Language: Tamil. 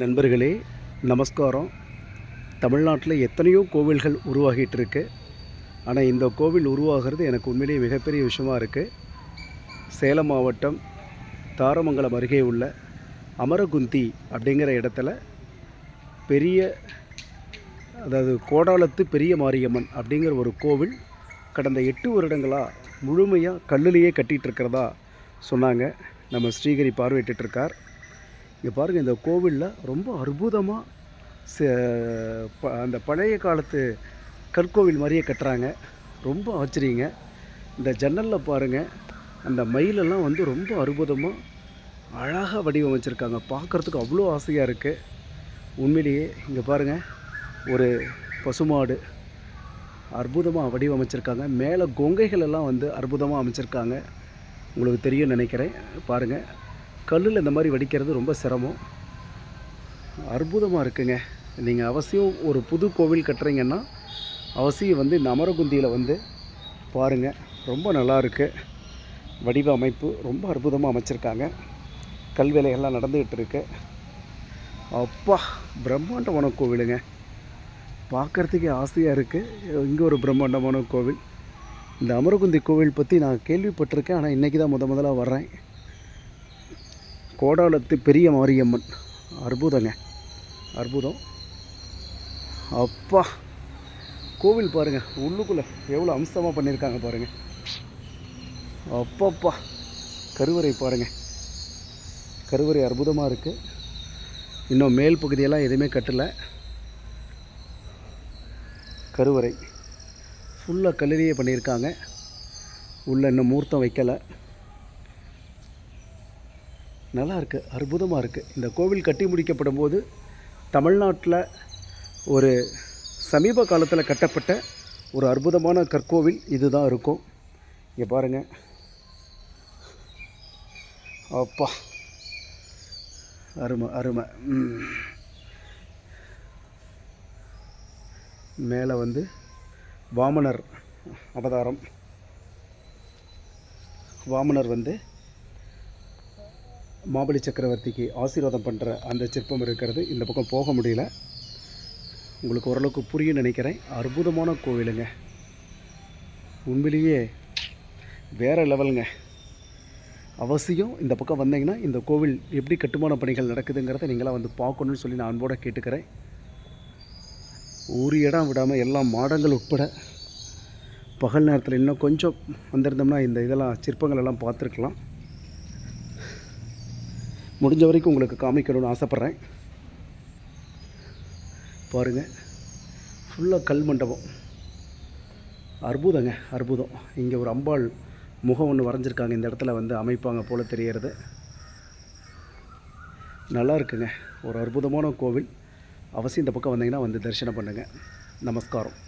நண்பர்களே நமஸ்காரம். தமிழ்நாட்டில் எத்தனையோ கோவில்கள் உருவாகிட்டு இருக்கு ஆனால் இந்த கோவில் உருவாகிறது எனக்கு உண்மையிலேயே மிகப்பெரிய விஷயமா இருக்குது சேலம் மாவட்டம் தாரமங்கலம் அருகே உள்ள அமரகுந்தி அப்படிங்கிற இடத்துல பெரிய அதாவது கோடாலத்து பெரிய மாரியம்மன் அப்படிங்கிற ஒரு கோவில் கடந்த எட்டு வருடங்களாக முழுமையாக கல்லுலேயே கட்டிகிட்டு இருக்கிறதா சொன்னாங்க. நம்ம ஸ்ரீகரி பார்வையிட்டு இருக்கார் இங்கே பாருங்கள் இந்த கோவிலில் ரொம்ப அற்புதமாக ப அந்த பழைய காலத்து கற்கோவில் மாதிரியே கட்டுறாங்க. ரொம்ப ஆச்சரியங்க. இந்த ஜன்னலில் பாருங்கள் அந்த மயிலெல்லாம் வந்து ரொம்ப அற்புதமாக அழகாக வடிவமைச்சிருக்காங்க. பார்க்குறதுக்கு அவ்வளோ ஆசையாக இருக்குது உண்மையிலேயே இங்கே பாருங்கள் ஒரு பசுமாடு அற்புதமாக வடிவமைச்சிருக்காங்க. மேலே கொங்கைகள் எல்லாம் வந்து அற்புதமாக அமைச்சிருக்காங்க. உங்களுக்கு தெரியும் நினைக்கிறேன். பாருங்கள் கல்லில் இந்த மாதிரி வடிக்கிறது ரொம்ப சிரமம். அற்புதமாக இருக்குங்க. நீங்கள் அவசியம் ஒரு புது கோவில் கட்டுறீங்கன்னா அவசியம் வந்து இந்த அமரகுந்தியில் வந்து பாருங்கள் ரொம்ப நல்லா இருக்கு. வடிவ அமைப்பு ரொம்ப அற்புதமாக அமைச்சிருக்காங்க. கல்வேலைகள்லாம் நடந்துக்கிட்டு இருக்கு. அப்பா பிரம்மாண்டமான கோவிலுங்க. பார்க்குறதுக்கே ஆசையாக இருக்குது இங்கே ஒரு பிரம்மாண்டமான கோவில். இந்த அமரகுந்தி கோவில் பற்றி நான் கேள்விப்பட்டிருக்கேன். ஆனால் இன்றைக்கி தான் முத முதலாக வர்றேன். கோடாலத்து பெரிய மாரியம்மன். அற்புதங்க. அற்புதம். அப்பா. கோவில் பாருங்கள் உள்ளுக்குள்ளே எவ்வளோ அம்சமாக பண்ணியிருக்காங்க பாருங்கள் அப்பப்பா. கருவறை பாருங்கள் கருவறை அற்புதமாக இருக்குது இன்னும் மேல் பகுதியெல்லாம் எதுவுமே கட்டலை. கருவறை. ஃபுல்லாக கல்லிலேயே பண்ணியிருக்காங்க. உள்ளே இன்னும் மூர்த்தம் வைக்கலை. நல்லா இருக்குது அற்புதமாக இருக்குது இந்த கோவில் கட்டி முடிக்கப்படும் போது தமிழ்நாட்டில் ஒரு சமீப காலத்தில் கட்டப்பட்ட ஒரு அற்புதமான கற்கோவில் இதுதான் இருக்கும். இங்கே பாருங்கள் அப்பா. அருமை அருமை. மேலே வந்து வாமனர் அவதாரம். வாமனர் வந்து மாபலி சக்கரவர்த்திக்கு ஆசீர்வாதம் பண்ணுற அந்த சிற்பம் இருக்கிறது. இந்த பக்கம் போக முடியல. உங்களுக்கு ஓரளவுக்கு புரியும் நினைக்கிறேன். அற்புதமான கோவிலுங்க. உண்மையிலேயே வேறு லெவலுங்க. அவசியம் இந்த பக்கம் வந்தீங்கன்னா இந்த கோவில் எப்படி கட்டுமான பணிகள் நடக்குதுங்கிறத நீங்களாம் வந்து பார்க்கணுன்னு சொல்லி நான் அன்போடு கேட்டுக்கிறேன். ஒரு இடம் விடாமல் எல்லா மாடங்கள் உட்பட பகல் நேரத்தில் இன்னும் கொஞ்சம் வந்திருந்தோம்னா இந்த இதெல்லாம் சிற்பங்கள் எல்லாம் பார்த்துருக்கலாம். முடிஞ்ச வரைக்கும் உங்களுக்கு காமிக்கணும்னு ஆசைப்பட்றேன். பாருங்கள் ஃபுல்லாக கல் மண்டபம். அற்புதங்க அற்புதம். இங்கே ஒரு அம்பாள் முகம் ஒன்று வரைஞ்சிருக்காங்க. இந்த இடத்துல வந்து அமைப்பாங்க போல் தெரிகிறது. நல்லா இருக்குங்க. ஒரு அற்புதமான கோவில். அவசியம் இந்த பக்கம் வந்தீங்கன்னா வந்து தரிசனம் பண்ணுங்கள் நமஸ்காரம்.